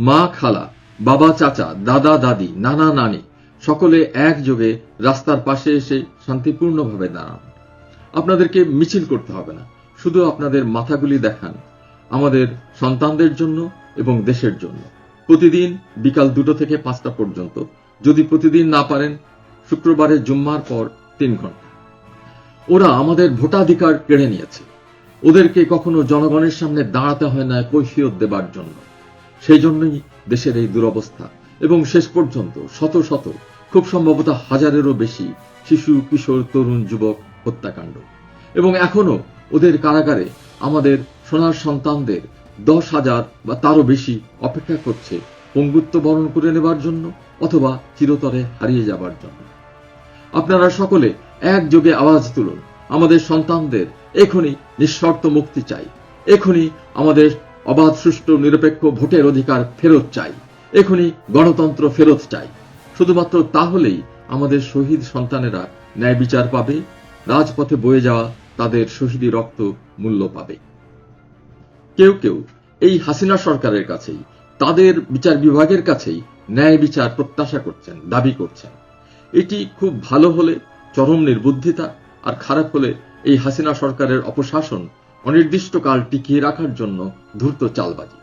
মা, খালা, বাবা, চাচা, দাদা, দাদি, নানা, নানি, সকলে একযোগে রাস্তার পাশে এসে শান্তিপূর্ণভাবে দাঁড়ান। আপনাদেরকে মিছিল করতে হবে না, শুধু আপনাদের মাথাগুলি দেখান, আমাদের সন্তানদের জন্য এবং দেশের জন্য। প্রতিদিন বিকাল দুটো থেকে পাঁচটা পর্যন্ত, যদি প্রতিদিন না পারেন, শুক্রবারে জুম্মার পর তিন ঘণ্টা। ওরা আমাদের ভোটাধিকার কেড়ে নিয়েছে। ওদেরকে কখনো জনগণের সামনে দাঁড়াতে হয় না কৈফিয়ত দেবার জন্য। সেই জন্যই দেশের এই দুরবস্থা। এবং শেষ পর্যন্ত শত শত, খুব সম্ভবত হাজারেরও বেশি শিশু, কিশোর, তরুণ, যুবক হত্যাকাণ্ড। এবং এখনও ওদের কারাগারে আমাদের সোনার সন্তানদের দশ হাজার বা তারও বেশি অপেক্ষা করছে পঙ্গুত্ব বরণ করে নেবার জন্য অথবা চিরতরে হারিয়ে যাবার জন্য। আপনারা সকলে একযোগে আওয়াজ তুলুন। আমাদের সন্তানদের এখনই নিঃশর্ত মুক্তি চাই। এখনই আমাদের অবাধ, সুষ্ঠু, নিরপেক্ষ ভোটের অধিকার ফেরত চাই। এখনই গণতন্ত্র ফেরত চাই। শুধুমাত্র তাহলেই আমাদের শহীদ সন্তানেরা ন্যায় বিচার পাবে, রাজপথে বয়ে যাওয়া তাদের শহীদি রক্ত মূল্য পাবে। কেউ কেউ এই হাসিনা সরকারের কাছেই, তাদের বিচার বিভাগের কাছেই ন্যায় বিচার প্রত্যাশা করছেন, দাবি করছেন। এটি খুব ভালো হলে চরম নির্বুদ্ধিতা আর খারাপ হলে এই হাসিনা সরকারের অপশাসন অনির্দিষ্টকাল টিকিয়ে রাখার জন্য ধূর্ত চালবাজি।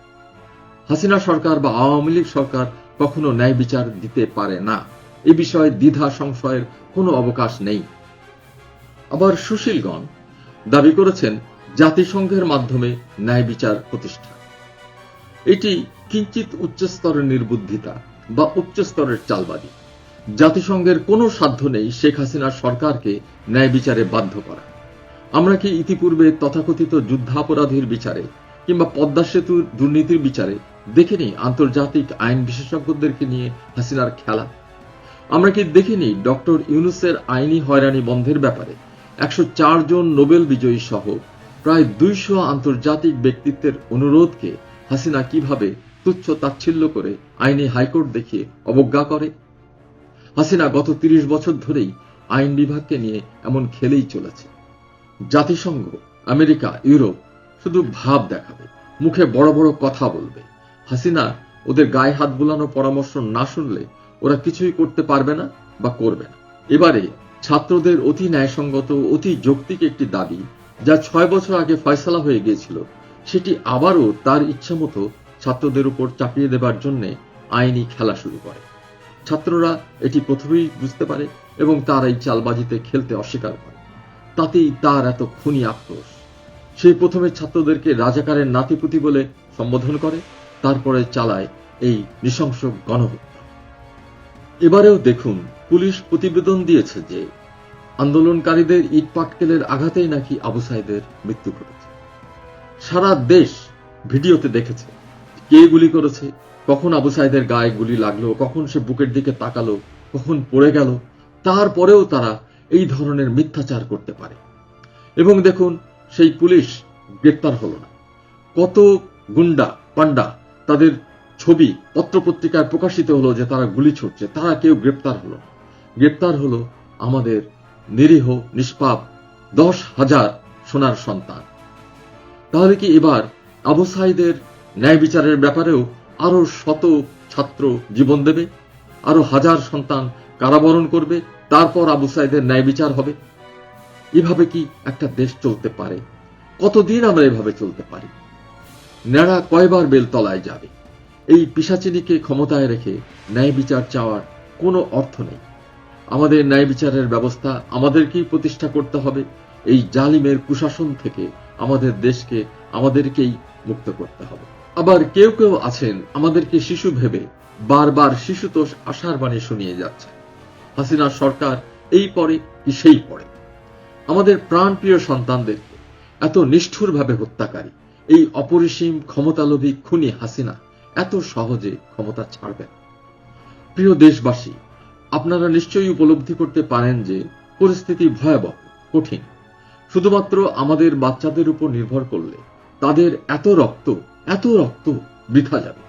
হাসিনা সরকার বা আওয়ামী লীগ সরকার কখনো ন্যায় বিচার দিতে পারে না। এ বিষয়ে দ্বিধা সংশয়ের কোনো অবকাশ নেই। আবার সুশীলগণ দাবি করেছেন জাতিসংঘের মাধ্যমে ন্যায় বিচার প্রতিষ্ঠা। এটি কিঞ্চিত উচ্চস্তরের নির্বুদ্ধিতা বা উচ্চস্তরের চালবাজি। জাতিসংঘের কোনো সাধ্য নেই শেখ হাসিনার সরকারকে ন্যায় বিচারে বাধ্য করা। আমরা কি ইতিপূর্বে তথাকথিত যুদ্ধাপরাধীর বিচারে কিংবা পদ্মা সেতুর দুর্নীতির বিচারে দেখিনি আন্তর্জাতিক আইন বিশেষজ্ঞদেরকে নিয়ে হাসিনার খেলা? আমরা কি দেখিনি ডক্টর ইউনুসের আইনি হয়রানি বন্ধের ব্যাপারে একশো জন নোবেল বিজয়ী সহ প্রায় দুইশো আন্তর্জাতিক ব্যক্তিত্বের অনুরোধকে হাসিনা কীভাবে তুচ্ছ তাচ্ছিল্য করে আইনি হাইকোর্ট দেখিয়ে অবজ্ঞা করে? হাসিনা গত তিরিশ বছর ধরেই আইন বিভাগকে নিয়ে এমন খেলেই চলেছে। জাতিসংঘ, আমেরিকা, ইউরোপ শুধু ভাব দেখাবে, মুখে বড় বড় কথা বলবে। হাসিনা ওদের গায়ে হাত বুলানোর পরামর্শ না শুনলে ওরা কিছুই করতে পারবে না বা করবে না। এবারে ছাত্রদের অতি ন্যায়সঙ্গত, অতি যৌক্তিক একটি দাবি, যা ছয় বছর আগে ফয়সলা হয়ে গিয়েছিল, সেটি আবারও তার ইচ্ছামতো ছাত্রদের উপর চাপিয়ে দেবার জন্য আইনি খেলা শুরু করে। ছাত্ররা এটি প্রথমেই বুঝতে পারে এবং তার এই চালবাজিতে খেলতে অস্বীকার করে। তাতেই তার এত খুনি আক্রোশ সে প্রথমে ছাত্রদেরকে রাজাকারের নাতিপুতি বলে সম্বোধন করে, তারপরে চালায় এই নৃশংস গণহত্যা। এবারেও দেখুন, পুলিশ প্রতিবেদন দিয়েছে যে আন্দোলনকারীদের ইট পাটকেলের আঘাতেই নাকি আবু সাইদের মৃত্যু ঘটেছে। সারা দেশ ভিডিওতে দেখেছে, কে গুলি করেছে, কখন আবু সাইদের গায়ে গুলি লাগল, কখন সে বুকের দিকে তাকালো, কখন পড়ে গেল, তারপরেও তারা এই ধরনের মিথ্যাচার করতে পারে। এবং দেখুন, সেই পুলিশ গ্রেপ্তার হলো না। কত গুন্ডা পান্ডা তাদের ছবি, পত্রপত্রিকায় প্রকাশিত হলো যে তারা গুলি ছুটছে তারা কেউ গ্রেপ্তার হলো। গ্রেপ্তার হলো আমাদের নিরীহ, নিষ্পাপ, দশ হাজার সোনার সন্তান। তাহলে কি এবার আবু সাইদের ন্যায় বিচারের ব্যাপারেও আরও শত ছাত্র জীবন দেবে? আরও হাজার সন্তান কারাবরণ করবে? তারপর আবু সাইদের ন্যায় বিচার হবে। এভাবে কি একটা দেশ চলতে পারে? কতদিন আমরা এভাবে চলতে পারি? নেড়া কয়বার বেলতলায় যাবে? এই পিসাচিনীকে ক্ষমতায় রেখে ন্যায় বিচার চাওয়ার কোনো অর্থ নেই। আমাদের ন্যায় বিচারের ব্যবস্থা আমাদেরকেই প্রতিষ্ঠা করতে হবে। এই জালিমের কুশাসন থেকে আমাদের দেশকে আমাদেরকেই মুক্ত করতে হবে। আবার কেউ কেউ আছেন আমাদেরকে শিশু ভেবে বারবার শিশুতোষ আশার বাণী শুনিয়ে যাচ্ছে হাসিনা সরকার এই পরে কি সেই পরে? আমাদের প্রাণপ্রিয় সন্তানদেরকে এত নিষ্ঠুরভাবে হত্যাকারী, এই অপরিসীম ক্ষমতালোভী খুনি হাসিনা এত সহজে ক্ষমতা ছাড়বে না প্রিয় দেশবাসী, আপনারা নিশ্চয়ই উপলব্ধি করতে পারেন যে পরিস্থিতি ভয়াবহ, কঠিন। শুধুমাত্র আমাদের বাচ্চাদের উপর নির্ভর করলে তাদের এত রক্ত এত রক্ত বৃথা যাবে।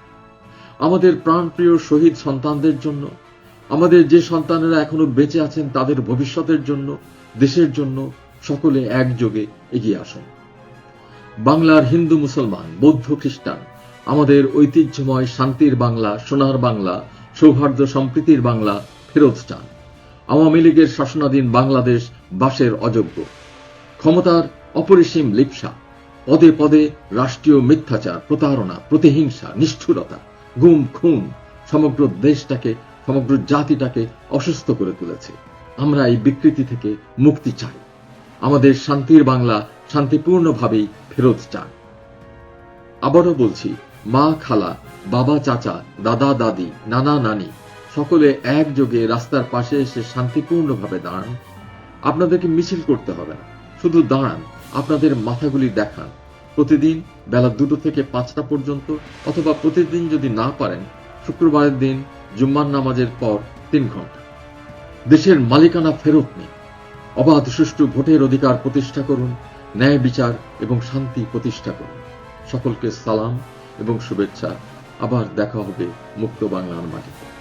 আমাদের প্রাণপ্রিয় শহীদ সন্তানদের জন্য আমাদের যে সন্তানেরা এখনও বেঁচে আছেন তাদের ভবিষ্যতের জন্য, দেশের জন্য সকলে একযোগে এগিয়ে আসুন। বাংলার হিন্দু মুসলমান, বৌদ্ধ খ্রিস্টান, আমাদের ঐতিহ্যময় শান্তির বাংলা, সোনার বাংলা, সৌহার্দ্য সম্প্রীতির বাংলা ফেরত চান। আওয়ামী লীগের শাসনাধীন বাংলাদেশ বাসের অযোগ্য। ক্ষমতার অপরিসীম লিপসা, পদে পদে রাষ্ট্রীয় মিথ্যাচার, প্রতারণা, প্রতিহিংসা, নিষ্ঠুরতা, গুম, খুন, সমগ্র দেশটাকে সমগ্র জাতিটাকে অসুস্থ করে তুলেছে। আমরা এই বিকৃতি থেকে মুক্তি চাই। আমাদের শান্তির বাংলা শান্তিপূর্ণভাবেই ফেরত চান। আবারও বলছি, মা, খালা, বাবা, চাচা, দাদা, দাদি, নানা, নানি, সকলে একযোগে রাস্তার পাশে এসে শান্তিপূর্ণভাবে দাঁড়ান। আপনাদেরকে মিছিল করতে হবে না। শুধু দাঁড়ান, আপনাদের মাথাগুলি দেখান। প্রতিদিন বেলা দুটো থেকে পাঁচটা পর্যন্ত, অথবা প্রতিদিন যদি না পারেন, শুক্রবারের দিন জুম্মার নামাজের পর তিন ঘণ্টা দেশের মালিকানা ফেরত নিন। অবাধ সুষ্ঠু ভোটের অধিকার প্রতিষ্ঠা করুন, ন্যায় বিচার এবং শান্তি প্রতিষ্ঠা করুন। সকলকে সালাম এবং শুভেচ্ছা। আবার দেখা হবে মুক্ত বাংলার মাটিতে।